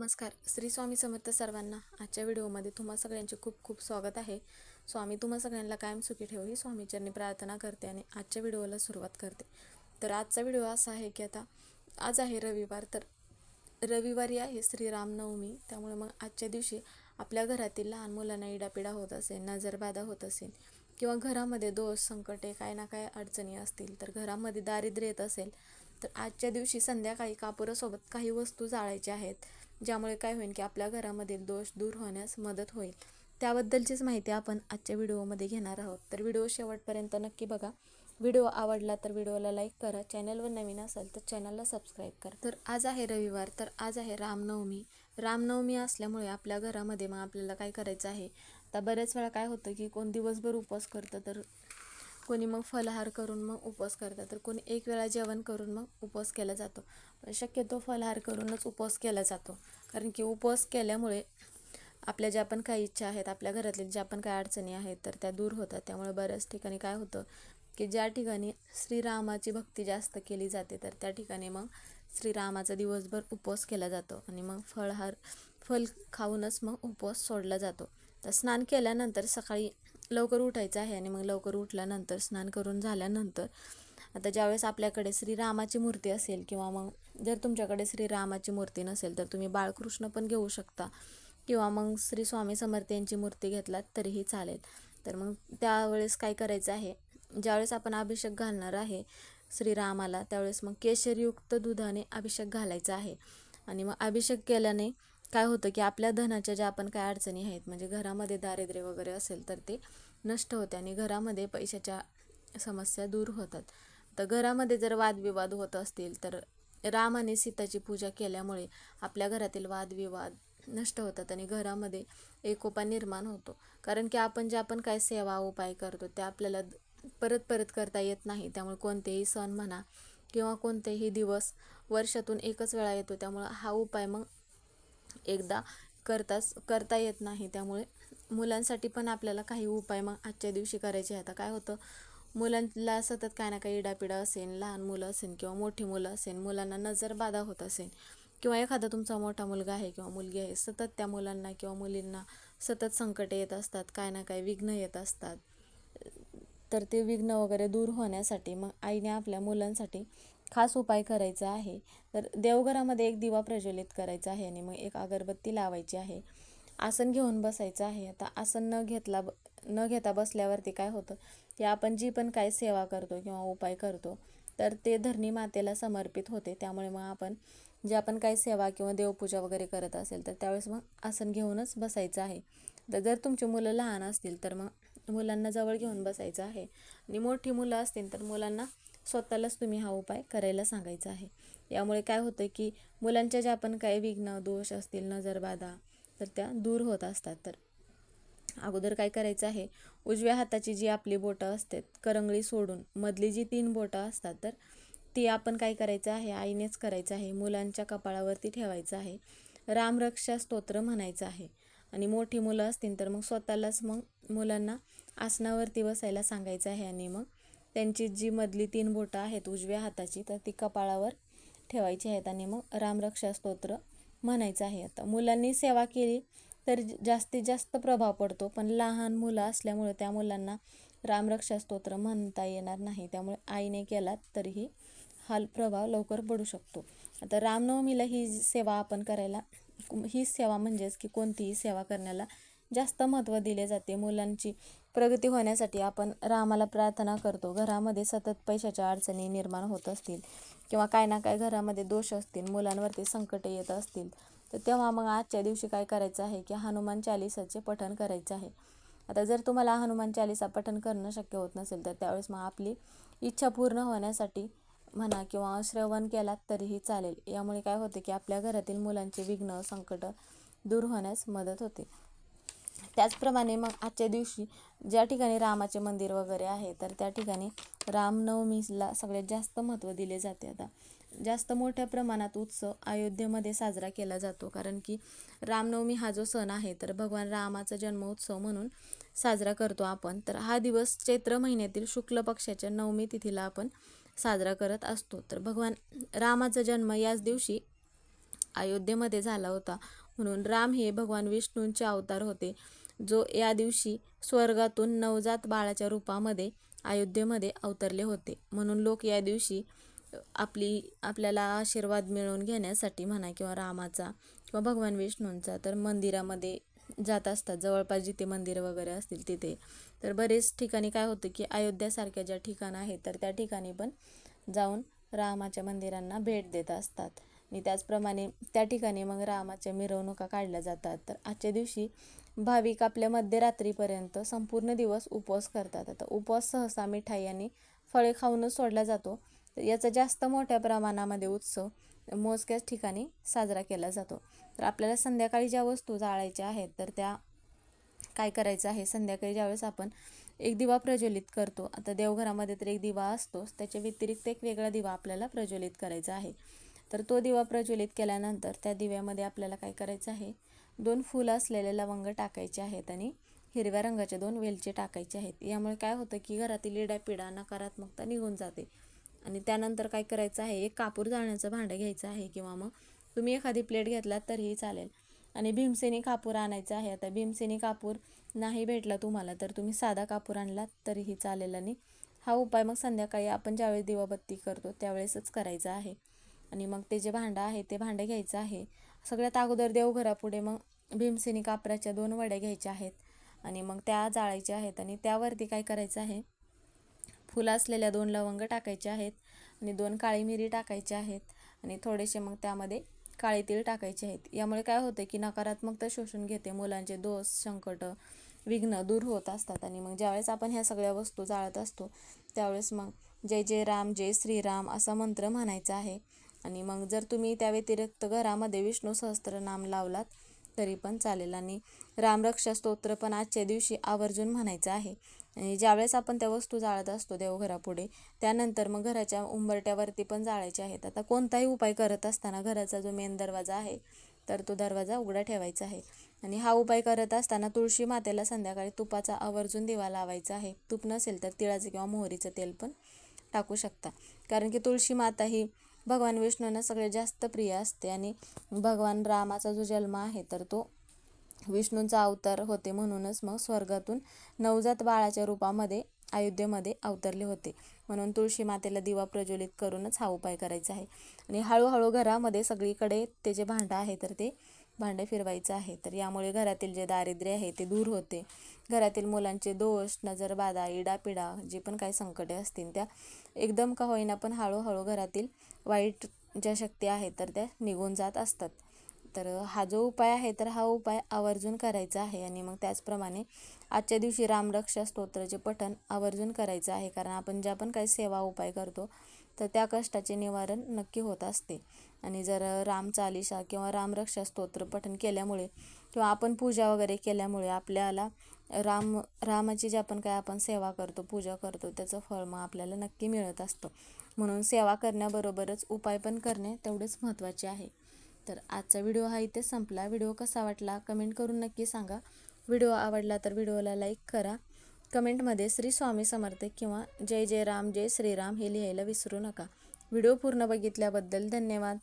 नमस्कार. श्री स्वामी समर्थ सर्वांना आजच्या व्हिडिओमध्ये तुम्हा सगळ्यांचे खूप खूप स्वागत आहे. स्वामी तुम्हा सगळ्यांना कायम सुखी ठेव ही स्वामीचरणी प्रार्थना करते आणि आजच्या व्हिडिओला सुरुवात करते. तर आजचा व्हिडिओ असा आहे की आता आज आहे रविवार तर रविवारी आहे श्रीरामनवमी. त्यामुळे मग आजच्या दिवशी आपल्या घरातील लहान मुलांना इडापिडा होत असेल नजरबाधा होत असेल किंवा घरामध्ये दोष संकटे काय ना काय अडचणी असतील तर घरामध्ये दारिद्र्य येत असेल तर आजच्या दिवशी संध्याकाळी कापुरासोबत काही वस्तू जाळायच्या आहेत. ज्यामुळे काय होईल की आपल्या घरामधील दोष दूर होण्यास मदत होईल. त्याबद्दलचीच माहिती आपण आजच्या व्हिडिओमध्ये घेणार आहोत. तर व्हिडिओ शेवटपर्यंत नक्की बघा. व्हिडिओ आवडला तर व्हिडिओला लाईक करा. चॅनलवर नवीन असाल तर चॅनलला सबस्क्राईब करा. तर आज आहे रविवार. तर आज आहे रामनवमी. रामनवमी असल्यामुळे आपल्या घरामध्ये मग आपल्याला काय करायचं आहे? आता बऱ्याच वेळा काय होतं की कोण दिवसभर उपवास करतं तर कोणी मग फलाहार करून मग उपवास करतात. तर कोणी एक वेळा जेवण करून मग उपवास केला जातो. पण शक्यतो फलाहार करूनच उपवास केला जातो. कारण की उपवास केल्यामुळे आपल्या ज्या पण काही इच्छा आहेत आपल्या घरातल्या ज्या पण काही अडचणी आहेत तर त्या दूर होतात. त्यामुळे बऱ्याच ठिकाणी काय होतं की ज्या ठिकाणी श्रीरामाची भक्ती जास्त केली जाते तर त्या ठिकाणी मग श्रीरामाचा दिवसभर उपवास केला जातो. आणि मग फळहार फल खाऊनच मग उपवास सोडला जातो. तर स्नान केल्यानंतर सकाळी लवकर उठायचं आहे आणि मग लवकर उठल्यानंतर स्नान करून झाल्यानंतर आता ज्यावेळेस आपल्याकडे श्रीरामाची मूर्ती असेल किंवा मग जर तुमच्याकडे श्रीरामाची मूर्ती नसेल तर तुम्ही बाळकृष्ण पण घेऊ शकता. किंवा मग श्री स्वामी समर्थ यांची मूर्ती घेतलात तरीही चालेल. तर मग त्यावेळेस काय करायचं आहे? ज्यावेळेस आपण अभिषेक घालणार आहे श्रीरामाला त्यावेळेस मग केशरयुक्त दुधाने अभिषेक घालायचा आहे. आणि मग अभिषेक केल्याने काय होतं की आपल्या धनाच्या ज्या आपण काय अडचणी आहेत म्हणजे घरामध्ये दारिद्र्य वगैरे असेल तर ते नष्ट होते आणि घरामध्ये पैशाच्या समस्या दूर होतात. तर घरामध्ये जर वादविवाद होत असतील तर राम आणि सीताची पूजा केल्यामुळे आपल्या घरातील वादविवाद नष्ट होतात आणि घरामध्ये एकोपा निर्माण होतो. कारण की आपण जे आपण काय सेवा उपाय करतो ते आपल्याला परत परत करता येत नाही. त्यामुळे कोणतेही सण म्हणा किंवा कोणतेही दिवस वर्षातून एकच वेळा येतो. त्यामुळं हा उपाय मग एकदा करताच करता येत नाही. त्यामुळे मुलांसाठी पण आपल्याला काही उपाय मग आजच्या दिवशी करायचे आता काय होतं मुलांना सतत काय ना काही इडापिडा असेल लहान मुलं असेल किंवा मोठी मुलं असेल मुलांना नजर बाधा होत असेल किंवा एखादा तुमचा मोठा मुलगा आहे किंवा मुलगी आहे सतत त्या मुलांना किंवा मुलींना सतत संकटे येत असतात काय ना काय विघ्न येत असतात. तर ते विघ्न वगैरे दूर होण्यासाठी मग आईने आपल्या मुलांसाठी खास उपाय करायचा आहे. तर देवघरामध्ये एक दिवा प्रज्वलित करायचा आहे आणि मग एक अगरबत्ती लावायची आहे. आसन घेऊन बसायचं आहे. आता आसन न घेतला ब न घेता बसल्यावरती काय होतं? की आपण जी पण काय सेवा करतो किंवा उपाय करतो तर ते धरणी मातेला समर्पित होते. त्यामुळे मग आपण जे आपण काही सेवा किंवा देवपूजा वगैरे करत असेल तर त्यावेळेस मग आसन घेऊनच बसायचं आहे. तर जर तुमची मुलं लहान असतील तर मग मुलांना जवळ घेऊन बसायचं आहे. आणि मोठी मुलं असतील तर मुलांना स्वतःलाच तुम्ही हा उपाय करायला सांगायचा आहे. यामुळे काय होतं की मुलांच्या ज्या पण काही विघ्न दोष असतील नजरबाधा तर त्या दूर होत असतात. तर अगोदर काय करायचं आहे उजव्या हाताची जी आपली बोटं असतात करंगळी सोडून मधली जी तीन बोटं असतात तर ती आपण काय करायचं आहे आईनेच करायचं आहे मुलांच्या कपाळावरती ठेवायचं आहे. रामरक्षा स्तोत्र म्हणायचं आहे. आणि मोठी मुलं असतील तर मग स्वतःलाच मग मुलांना आसनावरती बसायला सांगायचं आहे आणि मग त्यांची जी मधली तीन बोटं आहेत उजव्या हाताची तर ती कपाळावर ठेवायची आहेत आणि मग रामरक्षा स्तोत्र म्हणायचं आहे. आता मुलांनी सेवा केली तर जास्तीत जास्त प्रभाव पडतो पण लहान मुलं असल्यामुळे त्या मुलांना रामरक्षा स्तोत्र म्हणता येणार नाही. त्यामुळे आईने केला तरीही हा प्रभाव लवकर पडू शकतो. आता रामनवमीला ही सेवा आपण करायला ही सेवा म्हणजेच की कोणतीही सेवा करण्याला जास्त महत्त्व दिले जाते मुलांची प्रगती होण्यासाठी. आपण रामाला प्रार्थना करतो. घरामध्ये सतत पैशाच्या अडचणी निर्माण होत असतील किंवा काय ना काय घरामध्ये दोष असतील मुलांवरती संकटे येत असतील तर तेव्हा मग आजच्या दिवशी काय करायचं आहे की हनुमान चालिसाचे पठण करायचं आहे. आता जर तुम्हाला हनुमान चालिसा पठण करणं शक्य होत नसेल तर त्यावेळेस मग आपली इच्छा पूर्ण होण्यासाठी म्हणा किंवा श्रवण केलात तरीही चालेल. यामुळे काय होते की आपल्या घरातील मुलांचे विघ्न संकट दूर होण्यास मदत होते. त्याचप्रमाणे मग आजच्या दिवशी ज्या ठिकाणी रामाचे मंदिर वगैरे आहे तर त्या ठिकाणी रामनवमीला सगळ्यात जास्त महत्त्व दिले जाते आता. जास्त मोठ्या प्रमाणात उत्सव अयोध्येमध्ये साजरा केला जातो कारण की रामनवमी हा जो सण आहे तर भगवान रामाचा जन्मोत्सव म्हणून साजरा करतो आपण. तर हा दिवस चैत्र महिन्यातील शुक्ल पक्षाच्या नवमी तिथीला आपण साजरा करत असतो. तर भगवान रामाचा जन्म याच दिवशी अयोध्येमध्ये झाला होता. म्हणून राम हे भगवान विष्णूंचे अवतार होते. जो या दिवशी स्वर्गातून नवजात बाळाच्या रूपामध्ये अयोध्येमध्ये अवतरले होते. म्हणून लोक या दिवशी आपली आपल्याला आशीर्वाद मिळवून घेण्यासाठी म्हणा किंवा रामाचा किंवा भगवान विष्णूंचा तर मंदिरामध्ये जात असतात. जवळपास जिथे मंदिर वगैरे असतील तिथे. तर बरेच ठिकाणी काय होतं की अयोध्यासारख्या ज्या ठिकाणं आहेत तर त्या ठिकाणी पण जाऊन रामाच्या मंदिरांना भेट देत असतात. आणि त्याचप्रमाणे त्या ठिकाणी मग रामाच्या मिरवणुका काढल्या जातात. तर आजच्या दिवशी भाविक आपल्या मध्यरात्रीपर्यंत संपूर्ण दिवस उपवास करतात. आता उपवास सहसा मिठाई आणि फळे खाऊनच सोडला जातो. तर याचा जास्त मोठ्या प्रमाणामध्ये उत्सव मोजक्याच ठिकाणी साजरा केला जातो. तर आपल्याला संध्याकाळी ज्या वस्तू जाळायच्या आहेत तर त्या काय करायचं आहे? संध्याकाळी ज्यावेळेस आपण एक दिवा प्रज्वलित करतो आता देवघरामध्ये तर एक दिवा असतोच त्याच्या व्यतिरिक्त एक वेगळा दिवा आपल्याला प्रज्वलित करायचा आहे. तर तो दिवा प्रज्वलित केल्यानंतर त्या दिव्यामध्ये आपल्याला काय करायचं आहे? दोन फुलं असलेले लवंग टाकायचे आहेत आणि हिरव्या रंगाचे दोन वेलचे टाकायचे आहेत. यामुळे काय होतं की घरातील इडापिडा नकारात्मकता निघून जाते. आणि त्यानंतर काय करायचं आहे? एक कापूर जाळण्याचं भांडं घ्यायचं आहे किंवा मग तुम्ही एखादी प्लेट घेतलात तरीही चालेल. आणि भीमसेनी कापूर आणायचं आहे. आता भीमसेनी कापूर नाही भेटला तुम्हाला तर तुम्ही साधा कापूर आणलात तरीही चालेल आणि हा उपाय मग संध्याकाळी आपण ज्यावेळेस दिवाबत्ती करतो त्यावेळेसच करायचा आहे. आणि मग ते जे भांडं आहे ते भांडं घ्यायचं आहे. सगळ्यात अगोदर देवघरापुढे मग भीमसेनी कापराच्या दोन वड्या घ्यायच्या आहेत. आणि मग त्या जाळायच्या आहेत आणि त्यावरती काय करायचं आहे? फुलं असलेल्या दोन लवंग टाकायचे आहेत आणि दोन काळी मिरी टाकायचे आहेत आणि थोडेसे मग त्यामध्ये काळे तीळ टाकायचे आहेत. यामुळे काय होतं की नकारात्मकता शोषून घेते. मुलांचे दोष संकट विघ्न दूर होत असतात आणि मग ज्यावेळेस आपण ह्या सगळ्या वस्तू जाळत असतो त्यावेळेस मग जय जय राम जय श्रीराम असा मंत्र म्हणायचा आहे. आणि मग जर तुम्ही त्या व्यतिरिक्त घरामध्ये विष्णू सहस्त्रनाम लावलात तरी पण चालेल. आणि रामरक्षा स्तोत्र पण आजच्या दिवशी आवर्जून म्हणायचं आहे. आणि ज्यावेळेस आपण त्या वस्तू जाळत असतो देवघरापुढे त्यानंतर मग घराच्या उंबरट्यावरती पण जाळायचे आहेत. आता कोणताही उपाय करत असताना घराचा जो मेन दरवाजा आहे तर तो दरवाजा उघडा ठेवायचा आहे. आणि हा उपाय करत असताना तुळशी मातेला संध्याकाळी तुपाचा आवर्जून दिवा लावायचा आहे. तूप नसेल तर तिळाचं किंवा मोहरीचं तेल पण टाकू शकता. कारण की तुळशी माता ही भगवान विष्णूंना सगळ्यात जास्त प्रिय असते आणि भगवान रामाचा जो जन्म आहे तर तो विष्णूंचा अवतार होते म्हणूनच मग स्वर्गातून नवजात बाळाच्या रूपामध्ये अयोध्येमध्ये अवतरले होते. म्हणून तुळशी मातेला दिवा प्रज्वलित करूनच हा उपाय करायचा आहे. आणि हळूहळू घरामध्ये सगळीकडे ते जे भांडं आहे तर ते भांडे फिरवायचं आहे. तर यामुळे घरातील जे दारिद्र्य आहे ते दूर होते. घरातील मुलांचे दोष नजरबाधा इडापिडा जे पण काही संकटे असतील त्या एकदम का होईना पण हळूहळू घरातील वाईट ज्या शक्ती आहेत तर त्या निघून जात असतात. तर हा जो उपाय आहे तर हा उपाय आवर्जून करायचा आहे आणि मग त्याचप्रमाणे आजच्या दिवशी रामरक्षा स्तोत्राचे पठण आवर्जून करायचं आहे. कारण आपण ज्या पण काही सेवा उपाय करतो तर त्या कष्टाचे निवारण नक्की होत असते. आणि जर राम चालिशा किंवा रामरक्षा स्तोत्र पठण केल्यामुळे किंवा आपण पूजा वगैरे केल्यामुळे आपल्याला राम रामाची जी आपण काय आपण सेवा करतो पूजा करतो त्याचं फळ मग आपल्याला नक्की मिळत असतं. म्हणून सेवा करण्याबरोबरच उपाय पण करणे तेवढेच महत्त्वाचे आहे. तर आजचा व्हिडिओ हा इथे संपला. व्हिडिओ कसा वाटला कमेंट करून नक्की सांगा. व्हिडिओ आवडला तर व्हिडिओला लाईक करा. कमेंटमध्ये श्री स्वामी समर्थ किंवा जय जय राम जय श्रीराम हे लिहायला विसरू नका. व्हिडिओ पूर्ण बघितल्याबद्दल धन्यवाद.